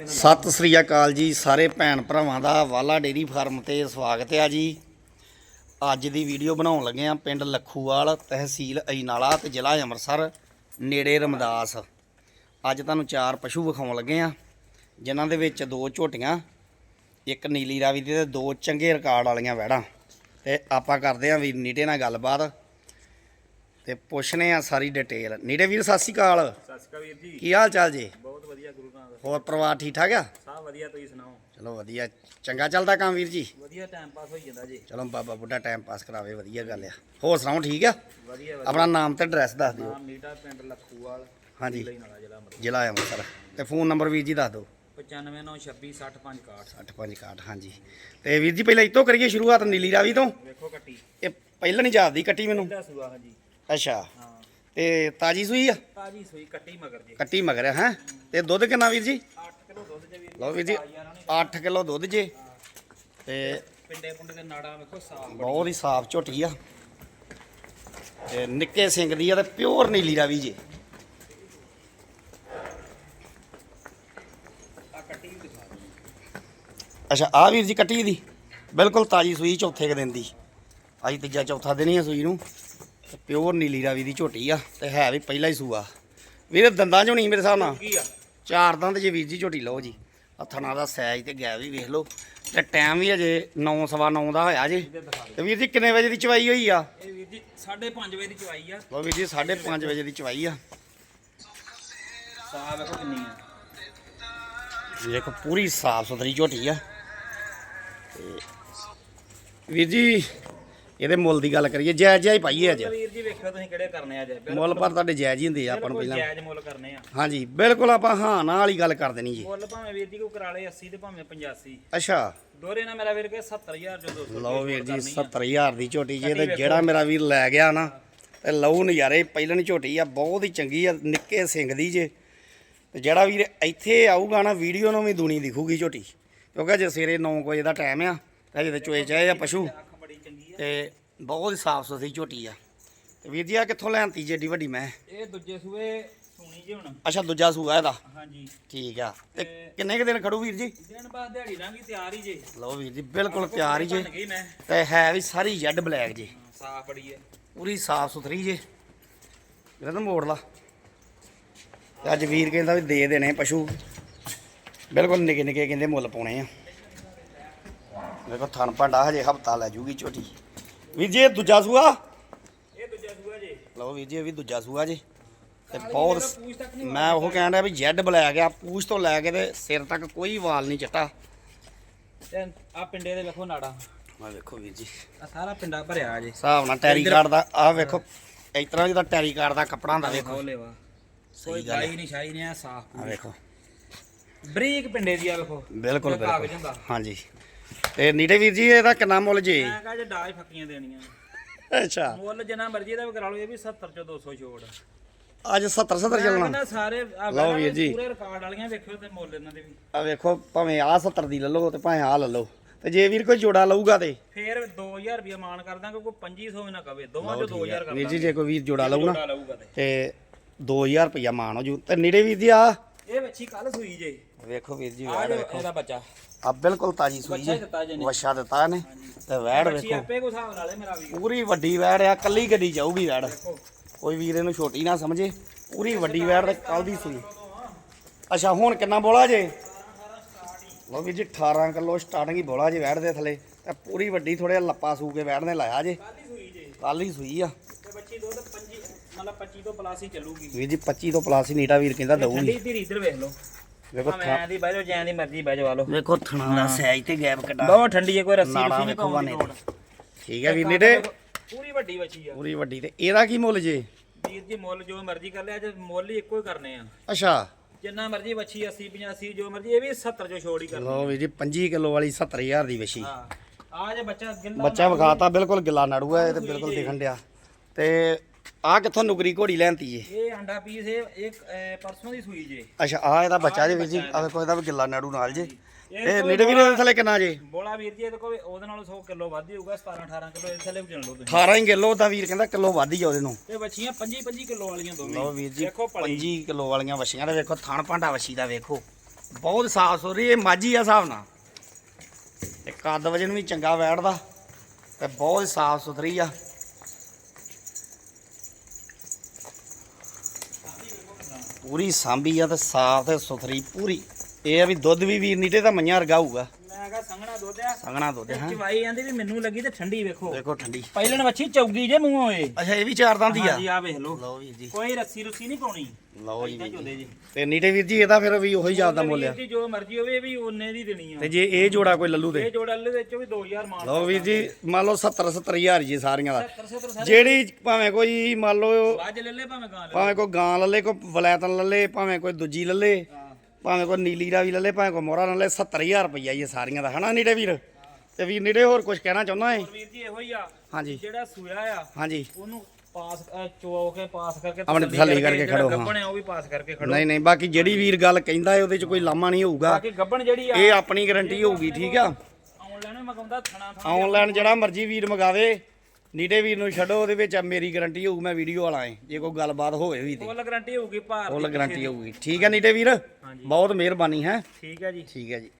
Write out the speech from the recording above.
ਸਤਿ ਸ੍ਰੀ ਅਕਾਲ ਜੀ ਸਾਰੇ ਭੈਣ ਭਰਾਵਾਂ ਦਾ ਵਾਲਾ ਡੇਰੀ ਫਾਰਮ ਤੇ ਸਵਾਗਤ ਹੈ ਜੀ। ਅੱਜ ਦੀ ਵੀਡੀਓ ਬਣਾਉਣ ਲੱਗੇ ਆ ਪਿੰਡ ਲੱਖੂਵਾਲ ਤਹਿਸੀਲ ਅਜਨਾਲਾ ਤੇ ਜ਼ਿਲ੍ਹਾ ਅੰਮ੍ਰਿਤਸਰ ਨੇੜੇ ਰਮਦਾਸ। ਅੱਜ ਤੁਹਾਨੂੰ ਚਾਰ ਪਸ਼ੂ ਵਿਖਾਉਣ ਲੱਗੇ ਆ ਜਿਨ੍ਹਾਂ ਦੇ ਵਿੱਚ ਦੋ ਝੋਟੀਆਂ ਇੱਕ ਨੀਲੀ ਰਾਵੀ ਦੀ ਤੇ ਦੋ ਚੰਗੇ ਰਿਕਾਰਡ ਵਾਲੀਆਂ ਵੈੜਾਂ ਤੇ ਆਪਾਂ ਕਰਦੇ ਆ ਵੀਰ ਨੀਟੇ ਨਾਲ ਗੱਲਬਾਤ ਤੇ ਪੁੱਛਨੇ ਆ ਸਾਰੀ ਡਿਟੇਲ। ਨੀਟੇ ਵੀਰ ਸਤਿ ਸ੍ਰੀ ਅਕਾਲ। ਸਤਿ ਸ਼੍ਰੀ ਅਕਾਲ ਵੀਰ ਜੀ। ਕੀ ਹਾਲ ਚਾਲ ਜੀ? ਵਧੀਆ ਗੁਰੂ ਨਾਨਕ ਹੋਰ ਪਰਿਵਾਰ ਠੀਕ ਠਾਕ ਆ? ਸਭ ਵਧੀਆ ਤੁਸੀਂ ਸੁਣਾਓ? ਚਲੋ ਵਧੀਆ। ਚੰਗਾ ਚੱਲਦਾ ਕੰਮ ਵੀਰ ਜੀ? ਵਧੀਆ ਟਾਈਮ ਪਾਸ ਹੋਈ ਜਾਂਦਾ ਜੀ। ਚਲੋ ਬਾਬਾ ਬੁੱਢਾ ਟਾਈਮ ਪਾਸ ਕਰਾਵੇ ਵਧੀਆ ਗੱਲ ਆ। ਹੋਰ ਸੁਣਾਓ ਠੀਕ ਆ? ਵਧੀਆ ਵਧੀਆ। ਆਪਣਾ ਨਾਮ ਤੇ ਐਡਰੈਸ ਦੱਸ ਦਿਓ। ਨਾਮ ਮੀਟਾ ਪਿੰਡ ਲੱਖੂਵਾਲ ਹਾਂਜੀ। ਨਾਲਾ ਜ਼ਿਲ੍ਹਾ ਅੰਮ੍ਰਿਤਸਰ। ਜ਼ਿਲ੍ਹਾ ਅੰਮ੍ਰਿਤਸਰ। ਤੇ ਫੋਨ ਨੰਬਰ ਵੀਰ ਜੀ ਦੱਸ ਦਿਓ। 9596260561 6561 ਹਾਂਜੀ। ਤੇ ਵੀਰ ਜੀ ਪਹਿਲਾਂ ਇਤੋਂ ਕਰੀਏ ਸ਼ੁਰੂਆਤ ਨੀਲੀ ਰਾਵੀ ਤੋਂ? ਵੇਖੋ ਕੱਟੀ। ਇਹ ਪਹਿਲਾਂ ਨਹੀਂ ਜਾਪਦੀ ਕੱਟੀ ਮੈਨੂੰ। ਸੂਆ ਹਾਂਜੀ। ਅੱਛਾ। ਹਾਂ। ਤੇ ਤਾਜੀ ਸੂਈ ਆ? ਤਾਜੀ ਸੂਈ ਕੱਟੀ ਮਗਰ ਜੀ। ਕੱਟੀ ਮਗਰ ਹੈ? ਤੇ ਦੁੱਧ ਕਿੰਨਾ ਵੀਰ ਜੀ? 8 ਕਿਲੋ ਦੁੱਧ ਜੇ ਵੀਰ। ਲਓ ਵੀਰ ਜੀ 8 ਕਿਲੋ ਦੁੱਧ ਜੇ। ਤੇ ਪਿੰਡੇ ਪੁੰਡੇ ਦੇ ਨਾੜਾ ਵੇਖੋ ਸਾਫ਼ ਬਹੁਤ ਹੀ ਸਾਫ਼ ਝੋਟੀ ਆ। ਤੇ ਨਿੱਕੇ ਸਿੰਘ ਦੀ ਆ ਤੇ ਪਿਓਰ ਨੀਲੀ ਰਾਵੀ ਜੇ। ਆ ਕੱਟੀ ਵੀ ਦਿਖਾ ਦਿਓ। ਅੱਛਾ ਆ ਵੀਰ ਜੀ ਕੱਟੀ ਦੀ। ਬਿਲਕੁਲ ਤਾਜੀ ਸੂਈ ਚੌਥੇ ਕੁ ਦਿਨ ਦੀ। ਅੱਜ ਤੀਜਾ ਚੌਥਾ ਦਿਨ ਹੀ ਆ ਸੂਈ ਨੂੰ। ਤੇ ਪਿਓਰ ਨੀਲੀ ਰਾਵੀ ਦੀ ਝੋਟੀ ਆ ਤੇ ਹੈ ਵੀ ਪਹਿਲਾ ਹੀ ਸੂਆ। ਵੀਰ ਦੰਦਾਂ ਚੋਂ ਨਹੀਂ ਮੇਰੇ ਹਿਸਾਬ ਨਾਲ। ਕੀ ਆ? ਚਾਰ ਦੰਦ ਜੇ ਵੀਰ ਜੀ ਝੋਟੀ ਲਓ ਜੀ। ਹੱਥਾਂ ਦਾ ਸਾਈਜ਼ ਤੇ ਗੈਪ ਵੀ ਵੇਖ ਲਓ। ਤੇ ਟਾਈਮ ਵੀ ਅਜੇ 9 ਸਵਾ 9 ਦਾ ਹੋਇਆ ਜੇ। ਤੇ ਵੀਰ ਜੀ ਕਿੰਨੇ ਵਜੇ ਦੀ ਚਵਾਈ ਹੋਈ ਆ? ਇਹ ਵੀਰ ਜੀ 5:30 ਵਜੇ ਦੀ ਚਵਾਈ ਆ। ਲਓ ਵੀਰ ਜੀ 5:30 ਵਜੇ ਦੀ ਚਵਾਈ ਆ। ਸਾਫ਼ ਵੇਖੋ ਕਿੰਨੀ ਆ। ਦੇਖੋ ਪੂਰੀ ਸਾਫ਼ ਸੁਥਰੀ ਝੋਟੀ ਆ। ਵੀਰ ਜੀ ਇਹਦੇ ਮੁੱਲ ਦੀ ਗੱਲ ਕਰੀਏ ਜਾਇਜ਼ ਜਾਇਜ਼ ਪਾਈਏ ਅੱਜ। ਵੀਰ ਜੀ ਵੇਖੋ ਤੁਸੀਂ ਕਿਹੜੇ ਕਰਨੇ ਆ ਜੇ ਮੁੱਲ ਪਰ ਤੁਹਾਡੇ ਜਾਇਜ਼ ਹੀ ਹੁੰਦੇ ਆ ਆਪਾਂ ਨੂੰ ਪਹਿਲਾਂ। ਜਾਇਜ਼ ਮੁੱਲ ਕਰਨੇ ਆ। ਹਾਂਜੀ ਬਿਲਕੁਲ ਆਪਾਂ ਹਾਂ ਨਾ ਵਾਲੀ ਗੱਲ ਕਰ ਦੇਣੀ ਜੀ। ਮੁੱਲ ਭਾਵੇਂ ਵੀਰ ਜੀ ਕੋ ਕਰਾ ਲਏ 80 ਤੇ ਭਾਵੇਂ 85 ਅੱਛਾ। ਦੋਰੇ ਨਾਲ ਮੇਰਾ ਵੀਰ ਕੇ 70000 ਜੋ 200 ਲਓ ਵੀਰ ਜੀ 70000 ਦੀ ਝੋਟੀ ਜੇ ਤੇ ਜਿਹੜਾ ਮੇਰਾ ਵੀਰ ਲੈ ਗਿਆ ਨਾ ਤੇ ਲਊ ਨਜ਼ਾਰੇ ਪਹਿਲਣ ਝੋਟੀ ਆ ਬਹੁਤ ਹੀ ਚੰਗੀ ਆ ਨਿੱਕੇ ਸਿੰਘ ਦੀ ਜੇ। ਤੇ ਜਿਹੜਾ ਵੀਰ ਇੱਥੇ ਆਊਗਾ ਨਾ ਵੀਡੀਓ ਨੂੰ ਵੀ ਦੁਨੀ ਦਿਖੂਗੀ ਝੋਟੀ। ਕਿਉਂਕਿ ਜੇ ਸਵੇਰੇ 9 ਵਜੇ ਦਾ ਟਾਈਮ ਆ ਤੇ ਅਜੇ ਤੇ ਚੋਏ ਚਾਏ ਆ ਪਸ਼ੂ। ਤੇ ਬਹੁਤ ਹੀ ਸਾਫ਼ ਸੁਥਰੀ ਝੋਟੀ ਆ। ਤੇ ਵੀਰ ਜੀ ਆ ਕਿੱਥੋਂ ਲੈਣਤੀ ਜੇ ਏਡੀ ਵੱਡੀ ਮੈਂ? ਇਹ ਦੂਜੇ ਸੂਏ ਸੁਣੀ ਜੀ ਹੁਣ। ਅੱਛਾ ਦੂਜਾ ਸੂਆ ਇਹਦਾ? ਹਾਂਜੀ। ਠੀਕ ਆ। ਤੇ ਕਿੰਨੇ ਕੁ ਦਿਨ ਖੜੂ ਵੀਰ ਜੀ? ਦਿਨ ਬਾਅਦ ਦਿਹਾੜੀ ਲਾਂਗੀ ਤਿਆਰ ਹੀ ਜੇ। ਲਓ ਵੀਰ ਜੀ ਬਿਲਕੁਲ ਤਿਆਰ ਹੀ ਜੇ। ਬਣ ਗਈ ਮੈਂ। ਤੇ ਹੈ ਵੀ ਸਾਰੀ ਜੈਡ ਬਲੈਕ ਜੇ। ਸਾਫ਼ ਬੜੀ ਹੈ। ਪੂਰੀ ਸਾਫ਼ ਸੁਥਰੀ ਜੇ। ਤਾਂ ਮੋੜ ਲਾ। ਤੇ ਅੱਜ ਵੀਰ ਕਹਿੰਦਾ ਵੀ ਦੇ ਦੇਣੇ ਪਸ਼ੂ। ਬਿਲਕੁਲ ਨਿੱਕੇ ਨਿੱਕੇ ਕਹਿੰਦੇ ਮੁੱਲ ਪਾਉਣੇ ਆ। ਦੇਖੋ ਥਣ ਭਾਂਡਾ ਹਜੇ ਹਫਤਾ ਲੈ ਜੂਗੀ ਝੋਟੀ। ਵੀਰ ਜੀ ਇਹ ਦੂਜਾ ਸੂਆ? ਇਹ ਦੂਜਾ ਸੂਆ ਜੇ। ਲਓ ਵੀਰ ਜੀ ਇਹ ਵੀ ਦੂਜਾ ਸੂਆ ਜੇ। ਤੇ ਬਹੁਤ ਮੈਂ ਉਹ ਕਹਿਣ ਡਿਆ ਵੀ ਜੈਡ ਬਲੈਕ ਆ ਪੂਛ ਤੋਂ ਲੈ ਕੇ ਤੇ ਸਿਰ ਤੱਕ ਕੋਈ ਵਾਲ ਨਹੀਂ ਚਟਾ। ਤੇ ਆ ਪਿੰਡੇ ਦੇ ਵੇਖੋ ਨਾੜਾ। ਆ ਵੇਖੋ ਵੀਰ ਜੀ। ਆ ਸਾਰਾ ਪਿੰਡਾ ਭਰਿਆ ਜੇ। ਹਿਸਾਬ ਨਾਲ ਟੈਰੀ ਕਾਰਡ ਦਾ ਆ ਵੇਖੋ ਇਸ ਤਰ੍ਹਾਂ ਜਿਹਦਾ ਟੈਰੀ ਕਾਰਡ ਦਾ ਕੱਪੜਾ ਹੁੰਦਾ ਵੇਖੋ। ਲੈਵਾ ਕੋਈ ਗਾਈ ਨਹੀਂ ਸ਼ਾਈ ਨਹੀਂ ਆ ਸਾਫ਼ ਆ ਵੇਖੋ। ਬਰੀਕ ਪਿੰਡੇ ਦੀ ਆ ਵੇਖੋ। ਬਿਲਕੁਲ ਬਿਲਕੁਲ। ਹਾਂਜੀ। ਤੇ ਨੀਟੇ ਵੀਰ ਜੀ ਇਹਦਾ ਕਿੰਨਾ ਮੁੱਲ ਜੀ? ਮੈਂ ਕਹਾਂ ਜੇ ਡਾਜ ਫੱਕੀਆਂ ਦੇਣੀਆਂ। ਅੱਛਾ। ਮੁੱਲ ਜਿੰਨਾ ਮਰਜ਼ੀ ਦਾ ਕਰਾ ਲਓ ਇਹ ਵੀ 70 ਚੋਂ 200 ਛੋੜ ਅੱਜ 70 70 ਮੈਂ ਚੱਲਣਾ। ਸਾਰੇ ਆ ਲਓ ਵੀਰ ਜੀ। ਪੂਰੇ ਰਿਕਾਰਡ ਵਾਲੀਆਂ ਵੇਖਿਓ ਤੇ ਮੁੱਲ ਇਹਨਾਂ ਦੇ ਵੀ। ਆ ਵੇਖੋ ਭਾਵੇਂ ਆ 70 ਦੀ ਲੈ ਲਓ ਤੇ ਭਾਵੇਂ ਆ ਲੈ ਲਓ। ਤੇ ਜੇ ਵੀਰ ਕੋਈ ਜੋੜਾ ਲਊਗਾ ਤੇ? ਫੇਰ 2000 ਰੁਪਏ ਮਾਨ ਕਰ ਦਾਂਗੇ ਕੋਈ 2500 ਵੀ ਨਾ ਕਵੇ। ਦੋਵਾਂ ਚੋਂ 2000 ਕਰ ਵੀਰ ਜੀ ਜੇ ਕੋਈ ਵੀਰ ਜੋੜਾ ਲਊ ਨਾ ਤੇ। ਤੇ 2000 ਰੁਪਇਆ ਮਾਨ ਹੋ ਜੂ। ਤੇ ਨੀੜੇ ਵੀਰ ਜੀ ਆ ਇਹ ਵੱਛੀ ਕੱਲ ਸੂਈ ਜੇ। ਵੇਖੋ ਵੀਰ ਜੀ ਆ ਵੈੜ ਜੋ ਵੇਖੋ। ਇਹਦਾ ਬੱਚਾ। ਆ ਬਿਲਕੁਲ ਤਾਜੀ ਸੂਈ ਬੱਚਾ ਹੀ ਦਿੱਤਾ ਜੇ ਨੇ ਵਛਾ ਦਿੱਤਾ ਨੇ ਤੇ ਵੈੜ ਵੇਖੋ। ਆਪੇ ਕੋ ਹਿਸਾਬ ਨਾਲੇ ਮੇਰਾ ਵੀ ਪੂਰੀ ਵੱਡੀ ਵੈੜ ਆ ਕੱਲੀ ਗੱਡੀ ਜਾਊਗੀ ਵੈੜ। ਕੋਈ ਵੀਰ ਇਹਨੂੰ ਛੋਟੀ ਨਾ ਸਮਝੇ ਪੂਰੀ ਵੱਡੀ ਵੈੜ ਤੇ ਕੱਲ ਦੀ ਸੂਈ। ਅੱਛਾ ਹੁਣ ਕਿੰਨਾ ਬੋਲਾ ਜੇ? ਲਓ ਵੀਰ ਜੀ 18 ਕਿਲੋ ਸਟਾਰਟਿੰਗ ਹੀ ਬੋਲਾ ਜੇ ਵੈੜ ਦੇ ਥੱਲੇ ਤੇ ਪੂਰੀ ਵੱਡੀ ਥੋੜੇ ਲੱਪਾ ਸੂ ਕੇ ਵੈੜ ਨੇ ਲਾਇਆ ਜੇ। ਕੱਲ ਹੀ ਸੂਈ ਜੇ। ਕੱਲ ਹੀ ਸੂਈ ਆ। ਤੇ ਬੱਚੀ ਦੁੱਧ 25 ਮਤਲਬ 25 ਤੋਂ ਪਲੱਸ ਹੀ ਚੱਲੂਗੀ। ਵੀਰ ਜੀ 25 ਤੋਂ ਪਲਾਸ ਹੀ ਨੀਟਾ ਵੀਰ ਕਹਿੰਦਾ ਦਊਗੀ। ਠੰਡੀ ਧੀਰੀ ਇੱਧਰ ਵੇਖ ਲਓ। ਵੇਖੋ ਮੈਂ ਦੀ ਬਹਿ ਜਾਓ ਜੈਂ ਦੀ ਮਰਜ਼ੀ ਬਹਿ ਜਾਓ ਲਓ। ਵੇਖੋ ਥਣਾ ਦਾ ਸਾਈਜ਼ ਤੇ ਗੈਪ ਕਿੱਡਾ ਬਹੁਤ ਠੰਡੀ ਹੈ ਕੋਈ ਰੱਸੀ ਨਾੜਾ ਰੁਸੀ ਨਹੀਂ ਤੇ। ਠੀਕ ਹੈ ਵੀਰ ਨੀਟੇ ਪੂਰੀ ਵੱਡੀ ਬੱਚੀ ਆ। ਪੂਰੀ ਵੱਡੀ ਤੇ। ਇਹਦਾ ਕੀ ਮੁੱਲ ਜੇ? ਵੀਰ ਜੀ ਮੁੱਲ ਜੋ ਮਰਜ਼ੀ ਕਰ ਲਿਆ ਅੱਜ ਮੁੱਲ ਹੀ ਇੱਕੋ ਹੀ ਕਰਨੇ ਆ। ਅੱਛਾ। ਜਿੰਨਾ ਮਰਜ਼ੀ ਬੱਚੀ 80 85 ਜੋ ਮਰਜ਼ੀ ਇਹ ਵੀ 70 ਚੋਂ ਛੋੜ ਹੀ ਕਰਨੀ ਲਓ ਵੀਰ ਜੀ 25 ਕਿਲੋ ਵਾਲੀ 70000 ਦੀ ਵਛੀ। ਹਾਂ। ਆ ਜੇ ਬੱਚਾ ਗਿੱਲਾ ਬੱਚਾ ਵਿਖਾਤਾ ਬਿਲਕੁਲ ਗਿੱਲਾ ਨੜੂ ਹੈ ਇਹ ਤੇ ਬਿਲਕੁਲ ਦਿਖਣ ਡਿਆ। ਤੇ ਆ ਕਿੱਥੋਂ ਨੁਕਰੀ ਘੋੜੀ ਲੈਂਤੀ ਏ ਇਹ ਅੰਡਾ ਪੀਸ ਇਹ ਇੱਕ ਅਹ, ਪਰਸੋਂ ਦੀ ਸੂਈ ਜੇ। ਅੱਛਾ ਆ ਇਹਦਾ ਬੱਚਾ ਜੇ ਵੀਰ ਜੀ ਆ ਵੇਖੋ ਇਹਦਾ। ਵੀ ਗਿੱਲਾ ਨੜੂ ਨਾਲ ਜੇ। ਇਹ ਨੀੜੇ ਵੀਰੇ ਦੇ ਥੱਲੇ ਕਿੰਨਾ ਜੇ? ਬੋਲਾ ਵੀਰ ਜੀ ਇਹਦੇ ਕੋਲ ਉਹਦੇ ਨਾਲੋਂ 100 ਕਿਲੋ ਵੱਧ ਹੀ ਹੋਊਗਾ 17 18 ਕਿਲੋ ਇਹਦੇ ਥੱਲੇ ਵੀ ਚੱਲ ਲਓ ਤੁਸੀਂ। 18 ਹੀ ਕਿਲੋ ਦਾ ਵੀਰ ਕਹਿੰਦਾ ਕਿਲੋ ਵੱਧ ਹੀ ਆ ਉਹਦੇ ਨੂੰ ਇਹ ਬੱਚੀਆਂ 25 25 ਕਿਲੋ ਵਾਲੀਆਂ ਦੋਵੇਂ। ਲਓ ਵੀਰ ਜੀ ਦੇਖੋ ਭਲੀ। 25 ਕਿਲੋ ਵਾਲੀਆਂ ਵਛੀਆਂ ਦਾ ਵੇਖੋ ਥਣ ਭਾਂਡਾ ਵਛੀ ਦਾ ਵੇਖੋ। ਬਹੁਤ ਸਾਫ਼ ਸੁਥਰੀ ਇਹ ਮਾਝੀ ਆ ਹਿਸਾਬ ਨਾਲ। ਤੇ ਕੱਦ ਵਜਨ ਵੀ ਚੰਗਾ ਬੈਠਦਾ। ਤੇ ਬਹੁਤ ਸਾਫ਼ ਸੁਥਰੀ ਆ। ਪੂਰੀ ਸਾਂਭੀ ਆ ਤੇ ਸਾਫ਼ ਤੇ ਸੁਥਰੀ ਪੂਰੀ। ਇਹ ਆ ਵੀ ਦੁੱਧ ਵੀ ਵੀਰ ਨੀਟੇ ਤਾਂ ਮੰਨਿਆ ਰਗਾਊਗਾ ਦੁੱਧ ਆ। ਸੰਗਣਾ ਦੁੱਧ ਹੈ। ਚਵਾਈ ਜਾਂਦੀ ਵੀ ਮੈਨੂੰ ਲੱਗੀ ਤੇ ਠੰਡੀ ਵੇਖੋ। ਦੇਖੋ ਠੰਡੀ। ਪਹਿਲਣ ਵੱਛੀ ਚੌਗੀ ਜੇ ਮੂੰਹੋਂ ਏ। ਅੱਛਾ ਇਹ ਵੀ ਚਾਰ ਦੰਦ ਹੀ ਆ। ਹਾਂਜੀ ਆ ਵੇਖ ਲਓ। ਲਓ ਵੀਰ ਜੀ। ਕੋਈ ਰੱਸੀ ਰੁੱਸੀ ਨਹੀਂ ਪਾਉਣੀ। ਲਓ ਜੀ ਤੇ ਨੀਟੇ ਵੀਰ ਜੀ ਇਹਦਾ ਫਿਰ ਵੀ ਉਹੀ ਜਾਂਦਾ ਮੁੱਲ ਆ। ਜੀ ਜੋ ਮਰਜ਼ੀ ਹੋਵੇ ਇਹ ਵੀ ਉਹਨੇ ਦੀ ਦੇਣੀ ਆ। ਤੇ ਜੇ ਇਹ ਜੋੜਾ ਕੋਈ ਲੱਲੂ ਇਹ ਦੇ ਜੋੜਾ ਲੈ ਵਿੱਚ ਵੀ 2000 ਮਾਰ ਲਓ ਵੀਰ ਜੀ ਮੰਨ ਲਓ 70 70000 ਜੀ ਸਾਰੀਆਂ ਦਾ। 70 70 ਸਾਰੇ ਜਿਹੜੀ ਭਾਵੇਂ ਕੋਈ ਮੰਨ ਲਓ ਬਾਜ ਲੈ ਲੈ ਭਾਵੇਂ ਗਾਂ ਲੈ ਭਾਵੇਂ ਕੋਈ ਗਾਂ ਲੱਲੇ ਕੋਈ ਵਲੈਤਨ ਲੱਲੇ ਭਾਵੇਂ ਕੋਈ ਦੂਜੀ ਲੱਲੇ ਭਾਵੇਂ ਕੋਈ ਨੀਲੀ ਰਾਵੀ ਲੱਲੇ ਭਾਵੇਂ ਕੋਈ ਮੋਹਰਾ ਲੱਲੇ 70000 ਰੁਪਈਆ ਇਹ ਸਾਰੀਆਂ ਦਾ ਹਨਾ ਨੀਟੇ ਵੀਰ? ਤੇ ਵੀਰ ਨੀਟੇ ਹੋਰ ਕੁਝ ਕਹਿਣਾ ਚਾਹੁੰਦਾ ਏ ਵੀਰ ਜੀ ਇਹੋ ਹੀ ਆ ਹਾਂਜੀ। ਜਿਹੜਾ ਸੂਆ ਆ ਹਾਂਜੀ। ਉਹਨੂੰ ਪਾਸ ਚੋ ਕੇ ਪਾਸ ਕਰਕੇ ਆਪਣੇ ਤਸੱਲੀ ਕਰਕੇ ਖੜੋ, ਹਾਂ। ਗੱਬਣ ਉਹ ਵੀ ਪਾਸ ਕਰਕੇ ਖੜੋ। ਨਹੀਂ ਨਹੀਂ ਬਾਕੀ ਜਿਹੜੀ ਵੀਰ ਗੱਲ ਕਹਿੰਦਾ ਏ ਉਹਦੇ 'ਚ ਕੋਈ ਲਾਮਾ ਨਹੀਂ ਹੋਊਗਾ। ਬਾਕੀ ਗੱਬਣ ਜਿਹੜੀ ਆ ਇਹ ਆਪਣੀ ਗਾਰੰਟੀ ਹੋਊਗੀ ਠੀਕ ਆ? ਆਨਲਾਈਨ ਮਗਾਉਂਦਾ ਥਣਾ ਥਣਾ ਆਨਲਾਈਨ ਜਿਹੜਾ ਮਰਜ਼ੀ ਵੀਰ ਮਗਾਵੇ ਨੀਟੇ ਵੀਰ ਨੂੰ ਛੱਡੋ ਉਹਦੇ ਵਿੱਚ ਮੇਰੀ ਗਾਰੰਟੀ ਹੋਊ ਮੈਂ ਵੀਡੀਓ ਵਾਲਾ ਏ ਜੇ ਕੋਈ ਗੱਲਬਾਤ ਹੋਵੇ ਵੀ ਤੇ। ਫੁੱਲ ਗਾਰੰਟੀ ਹੋਊਗੀ ਭਾਰ ਫੁੱਲ ਗਾਰੰਟੀ ਹੋਊਗੀ। ਠੀਕ ਹੈ ਨੀਟੇ ਵੀਰ? ਬਹੁਤ ਮਿਹਰਬਾਨੀ ਹੈ? ਠੀਕ ਹੈ ਜੀ। ਠੀਕ ਹੈ ਜੀ।